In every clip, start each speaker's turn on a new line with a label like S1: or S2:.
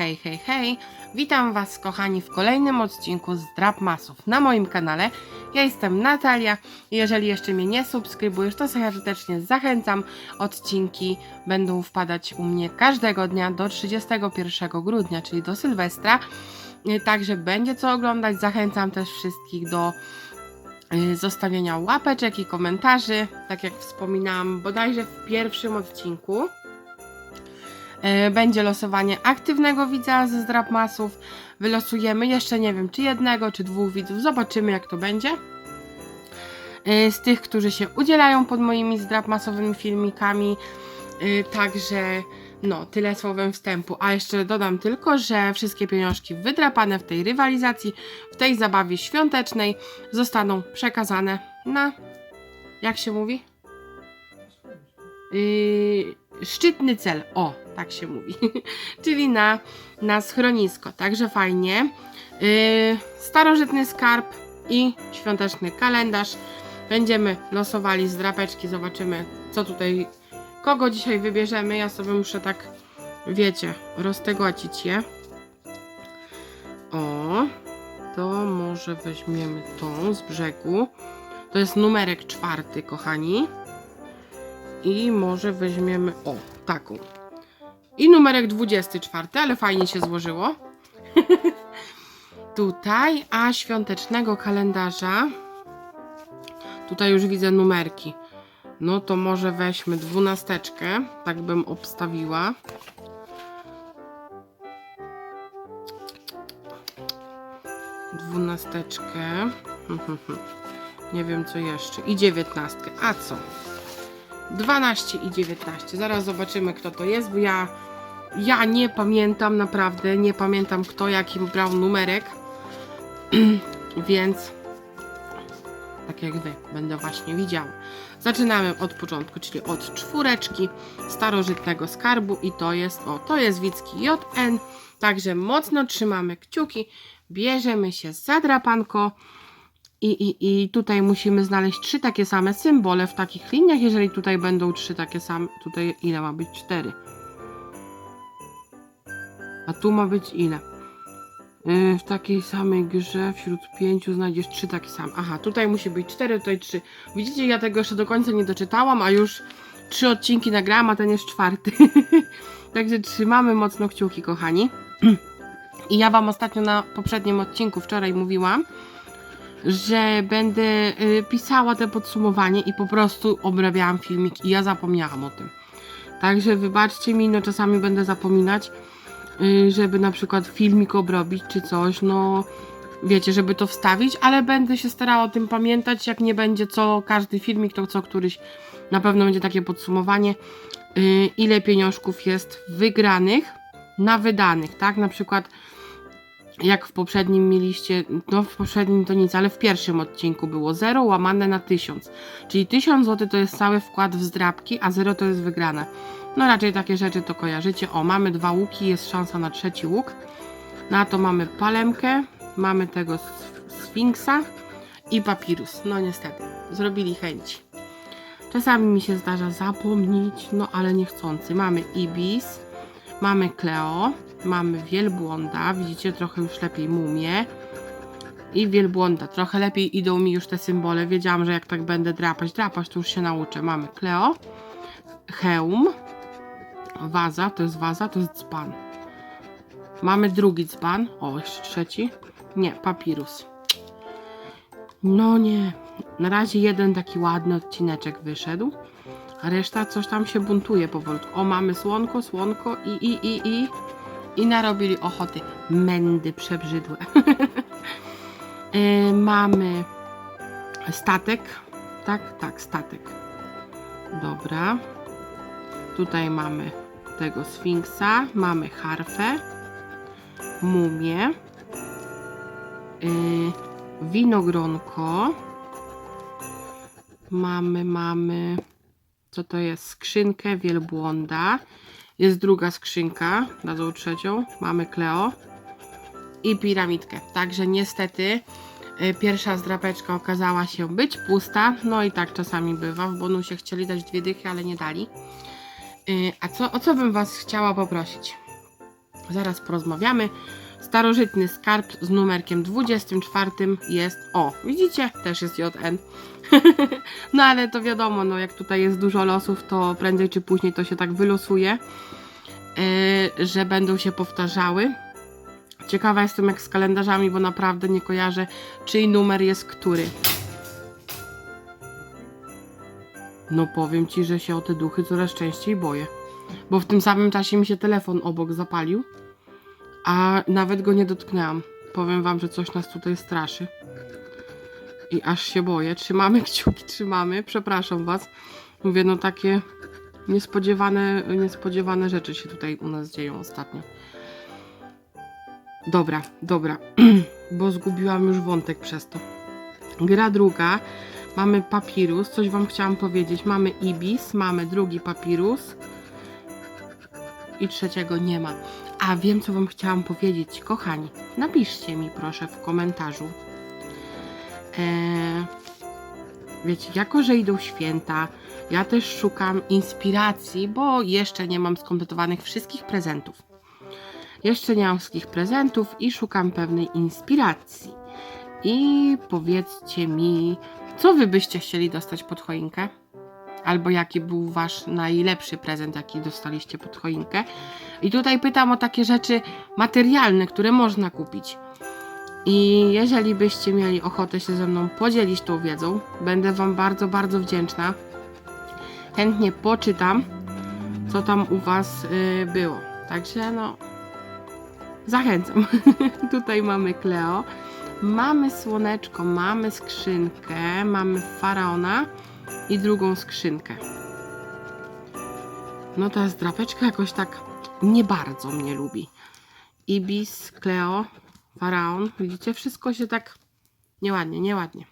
S1: Hej, hej, hej! Witam Was, kochani, w kolejnym odcinku z Drap Masów na moim kanale. Ja jestem Natalia. Jeżeli jeszcze mnie nie subskrybujesz, to serdecznie zachęcam. Odcinki będą wpadać u mnie każdego dnia do 31 grudnia, czyli do Sylwestra. Y, Także będzie co oglądać. Zachęcam też wszystkich do y, zostawienia łapeczek i komentarzy. Tak jak wspominałam bodajże w pierwszym odcinku. E, Będzie losowanie aktywnego widza ze Zdrapmasów. Wylosujemy jeszcze nie wiem, czy jednego, czy dwóch widzów. Zobaczymy, jak to będzie. E, Z tych, którzy się udzielają pod moimi zdrapmasowymi filmikami. E, Także, no, tyle słowem wstępu. A jeszcze dodam tylko, że wszystkie pieniążki wydrapane w tej rywalizacji, w tej zabawie świątecznej zostaną przekazane na. Jak się mówi? Yy, szczytny cel. O, tak się mówi. Czyli na, na schronisko. Także fajnie. Yy, starożytny skarb i świąteczny kalendarz. Będziemy losowali z drapeczki. Zobaczymy, co tutaj, kogo dzisiaj wybierzemy. Ja sobie muszę tak, wiecie, roztegocić je. O, to może weźmiemy tą z brzegu. To jest numerek czwarty, kochani. I może weźmiemy, o, taką. I numerek 24, ale fajnie się złożyło. Tutaj, a świątecznego kalendarza. Tutaj już widzę numerki. No to może weźmy dwunasteczkę, tak bym obstawiła. Dwunasteczkę. Nie wiem co jeszcze. I dziewiętnastkę. A co? 12 i 19. Zaraz zobaczymy, kto to jest, bo ja, ja nie pamiętam naprawdę, nie pamiętam kto jaki brał numerek, więc tak jak wy, będę właśnie widziała. Zaczynamy od początku, czyli od czwóreczki starożytnego skarbu i to jest, o, to jest Wicki JN, także mocno trzymamy kciuki, bierzemy się za drapanko, i, i, I tutaj musimy znaleźć trzy takie same symbole w takich liniach. Jeżeli tutaj będą trzy takie same, tutaj ile ma być? Cztery. A tu ma być ile? Yy, w takiej samej grze wśród pięciu znajdziesz trzy takie same. Aha, tutaj musi być cztery, tutaj trzy. Widzicie, ja tego jeszcze do końca nie doczytałam, a już trzy odcinki nagrałam, a ten jest czwarty. Także trzymamy mocno kciuki, kochani. I ja Wam ostatnio na poprzednim odcinku wczoraj mówiłam, że będę y, pisała te podsumowanie i po prostu obrabiałam filmik i ja zapomniałam o tym. Także wybaczcie mi, no czasami będę zapominać, y, żeby na przykład filmik obrobić czy coś, no wiecie, żeby to wstawić, ale będę się starała o tym pamiętać, jak nie będzie co każdy filmik, to co któryś na pewno będzie takie podsumowanie, y, ile pieniążków jest wygranych na wydanych, tak? Na przykład jak w poprzednim mieliście, no w poprzednim to nic, ale w pierwszym odcinku było 0 łamane na 1000. Czyli 1000 zł to jest cały wkład w zdrabki, a 0 to jest wygrane. No raczej takie rzeczy to kojarzycie. O, mamy dwa łuki, jest szansa na trzeci łuk. Na to mamy palemkę, mamy tego sf- sfinksa i papirus. No niestety, zrobili chęci. Czasami mi się zdarza zapomnieć, no ale niechcący. Mamy ibis, mamy Cleo, mamy wielbłąda, widzicie trochę już lepiej mumię i wielbłąda, trochę lepiej idą mi już te symbole, wiedziałam, że jak tak będę drapać, drapać to już się nauczę, mamy Cleo, hełm, waza, to jest waza, to jest dzban, mamy drugi dzban, o jeszcze trzeci, nie, papirus, no nie, na razie jeden taki ładny odcineczek wyszedł, a reszta coś tam się buntuje powolutku. O, mamy słonko, słonko i, i, i, i. I narobili ochoty. Mędy przebrzydłe. Yy, mamy statek. Tak, tak, statek. Dobra. Tutaj mamy tego sfinksa. Mamy harfę. Mumię. Yy, winogronko. Mamy, mamy co to jest skrzynkę wielbłąda. Jest druga skrzynka, dadzą trzecią. Mamy Kleo i piramidkę. Także niestety y, pierwsza zdrapeczka okazała się być pusta. No i tak czasami bywa. W bonusie chcieli dać dwie dychy, ale nie dali. Y, A co, o co bym Was chciała poprosić? Zaraz porozmawiamy. Starożytny skarb z numerkiem 24 jest. O, widzicie? Też jest JN. no ale to wiadomo, no jak tutaj jest dużo losów, to prędzej czy później to się tak wylosuje, yy, że będą się powtarzały. Ciekawa jestem jak z kalendarzami, bo naprawdę nie kojarzę, czyj numer jest który. No powiem ci, że się o te duchy coraz częściej boję. Bo w tym samym czasie mi się telefon obok zapalił, a nawet go nie dotknęłam. Powiem wam, że coś nas tutaj straszy. I aż się boję. Trzymamy kciuki, trzymamy. Przepraszam was. Mówię, no takie niespodziewane, niespodziewane rzeczy się tutaj u nas dzieją ostatnio. Dobra, dobra, bo zgubiłam już wątek przez to. Gra druga. Mamy papirus, coś wam chciałam powiedzieć. Mamy ibis, mamy drugi papirus i trzeciego nie ma. A wiem, co wam chciałam powiedzieć, kochani. Napiszcie mi proszę w komentarzu. Eee, wiecie, jako że idą święta, ja też szukam inspiracji, bo jeszcze nie mam skompletowanych wszystkich prezentów. Jeszcze nie mam wszystkich prezentów i szukam pewnej inspiracji. I powiedzcie mi, co wy byście chcieli dostać pod choinkę? Albo jaki był wasz najlepszy prezent, jaki dostaliście pod choinkę? I tutaj pytam o takie rzeczy materialne, które można kupić. I jeżeli byście mieli ochotę się ze mną podzielić tą wiedzą, będę wam bardzo, bardzo wdzięczna. Chętnie poczytam, co tam u was y, było. Także no, zachęcam. Tutaj mamy Kleo. Mamy słoneczko, mamy skrzynkę, mamy faraona i drugą skrzynkę. No ta zdrapeczka jakoś tak nie bardzo mnie lubi. Ibis, Kleo, faraon. Widzicie, wszystko się tak nieładnie, nieładnie.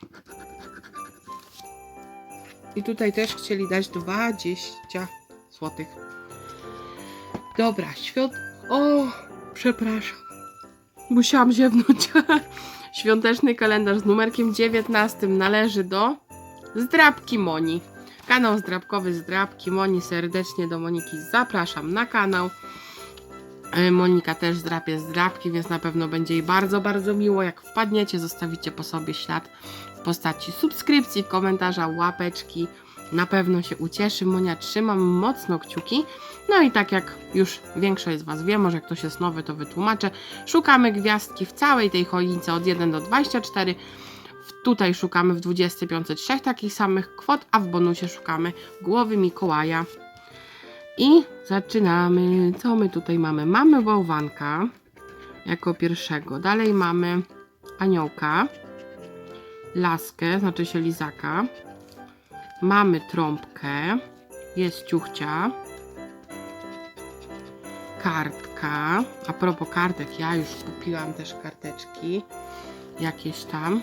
S1: I tutaj też chcieli dać 20 złotych. Dobra, świąt... O, przepraszam. Musiałam ziewnąć. Świąteczny kalendarz z numerkiem 19 należy do Zdrabki Moni. Kanał zdrabkowy Zdrabki Moni. Serdecznie do Moniki zapraszam na kanał. E, Monika też zdrapie zdrabki, więc na pewno będzie jej bardzo, bardzo miło. Jak wpadniecie, zostawicie po sobie ślad w postaci subskrypcji, komentarza, łapeczki. Na pewno się ucieszy. Monia, trzymam mocno kciuki. No i tak jak już większość z Was wie, może ktoś jest nowy, to wytłumaczę. Szukamy gwiazdki w całej tej choince od 1 do 24. W- Tutaj szukamy w 25 trzech takich samych kwot, a w bonusie szukamy głowy Mikołaja. I zaczynamy. Co my tutaj mamy? Mamy bałwanka jako pierwszego. Dalej mamy aniołka, laskę, znaczy się lizaka. Mamy trąbkę, jest ciuchcia, kartka. A propos kartek, ja już kupiłam też karteczki jakieś tam.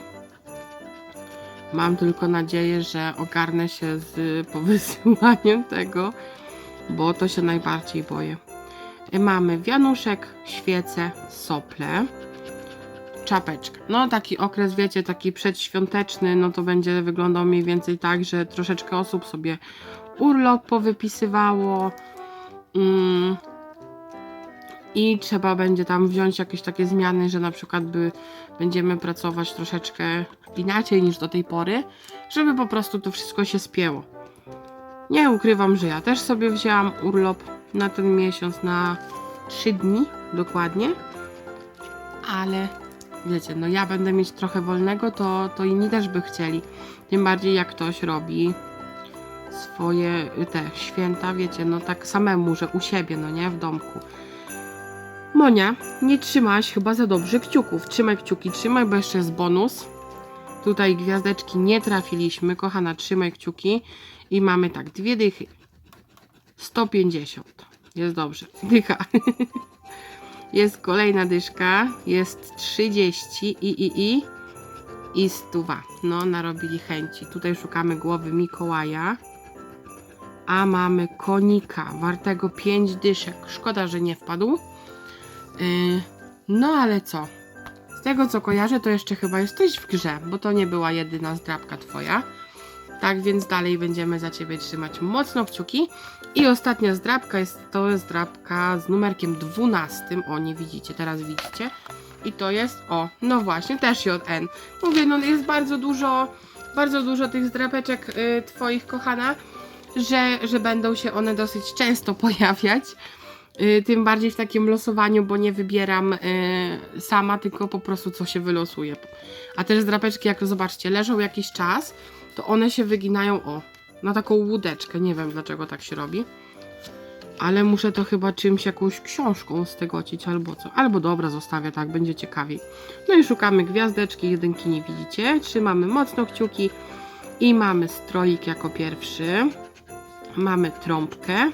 S1: Mam tylko nadzieję, że ogarnę się z powysyłaniem tego, bo to się najbardziej boję. Mamy wianuszek, świece, sople, czapeczkę. No taki okres, wiecie, taki przedświąteczny, no to będzie wyglądał mniej więcej tak, że troszeczkę osób sobie urlop powypisywało. Mm, i trzeba będzie tam wziąć jakieś takie zmiany, że na przykład by, będziemy pracować troszeczkę inaczej niż do tej pory, żeby po prostu to wszystko się spięło. Nie ukrywam, że ja też sobie wzięłam urlop na ten miesiąc, na 3 dni dokładnie, ale wiecie, no ja będę mieć trochę wolnego, to, to inni też by chcieli. Tym bardziej jak ktoś robi swoje te święta, wiecie, no tak samemu, że u siebie, no nie, w domku. Monia, nie trzymałaś chyba za dobrze kciuków. Trzymaj kciuki, trzymaj, bo jeszcze jest bonus. Tutaj gwiazdeczki nie trafiliśmy. Kochana, trzymaj kciuki. I mamy tak, dwie dychy. 150. Jest dobrze. Dycha. Jest kolejna dyszka. Jest 30 i i i. I stuwa. No, narobili chęci. Tutaj szukamy głowy Mikołaja. A mamy konika, wartego 5 dyszek. Szkoda, że nie wpadł. Yy, no ale co? Z tego co kojarzę, to jeszcze chyba jesteś w grze, bo to nie była jedyna zdrabka twoja. Tak więc dalej będziemy za Ciebie trzymać mocno kciuki. I ostatnia zdrabka jest to zdrabka z numerkiem 12. O, nie widzicie, teraz widzicie. I to jest, o, no właśnie, też JN. Mówię, no jest bardzo dużo, bardzo dużo tych zdrapeczek y, Twoich, kochana, że, że będą się one dosyć często pojawiać. Y, tym bardziej w takim losowaniu, bo nie wybieram y, sama, tylko po prostu co się wylosuje. A też zdrapeczki, jak zobaczcie, leżą jakiś czas, to one się wyginają, o, na taką łódeczkę. Nie wiem dlaczego tak się robi. Ale muszę to chyba czymś, jakąś książką stygocić albo co. Albo dobra, zostawię tak, będzie ciekawiej. No i szukamy gwiazdeczki, jedynki nie widzicie. Trzymamy mocno kciuki i mamy stroik jako pierwszy. Mamy trąbkę,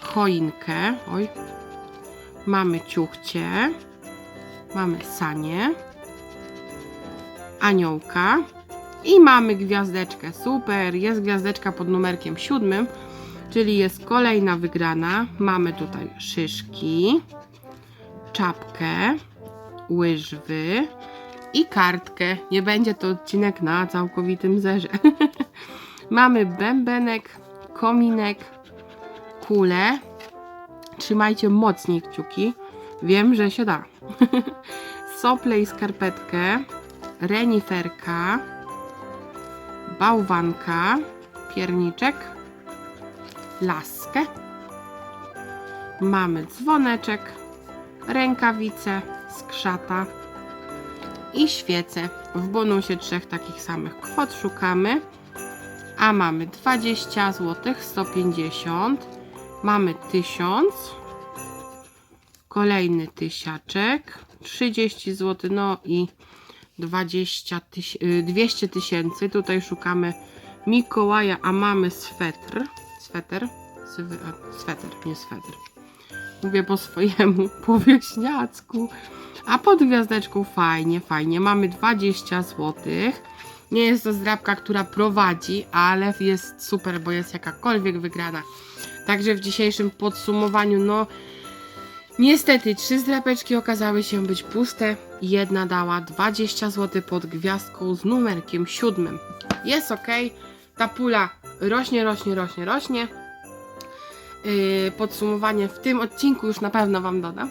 S1: choinkę, oj. Mamy ciuchcie, mamy sanie, aniołka i mamy gwiazdeczkę. Super, jest gwiazdeczka pod numerkiem siódmym, czyli jest kolejna wygrana. Mamy tutaj szyszki, czapkę, łyżwy i kartkę. Nie będzie to odcinek na całkowitym zerze. mamy bębenek, kominek, kulę. Trzymajcie mocniej kciuki. Wiem, że się da. Sople i skarpetkę, reniferka, bałwanka, pierniczek, laskę. Mamy dzwoneczek, rękawice, skrzata i świece. W bonusie trzech takich samych kwot szukamy. A mamy 20 zł, 150, mamy 1000, kolejny tysiaczek, 30 zł, no i 20 tyś, y, 200 tysięcy. Tutaj szukamy Mikołaja, a mamy swetr. Sweter? Sweter, nie sweter. Mówię po swojemu, po wieśniacku. A pod gwiazdeczką fajnie, fajnie. Mamy 20 zł. Nie jest to zdrabka, która prowadzi, ale jest super, bo jest jakakolwiek wygrana. Także w dzisiejszym podsumowaniu, no niestety, trzy zdrapeczki okazały się być puste. Jedna dała 20 zł pod gwiazdką z numerkiem siódmym. Jest ok. Ta pula rośnie, rośnie, rośnie, rośnie. Yy, podsumowanie w tym odcinku już na pewno Wam dodam.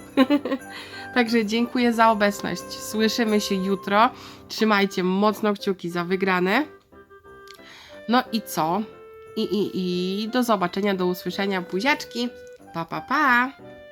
S1: Także dziękuję za obecność. Słyszymy się jutro. Trzymajcie mocno kciuki za wygrane. No i co? I, i, i do zobaczenia, do usłyszenia. Buziaczki. Pa, pa, pa.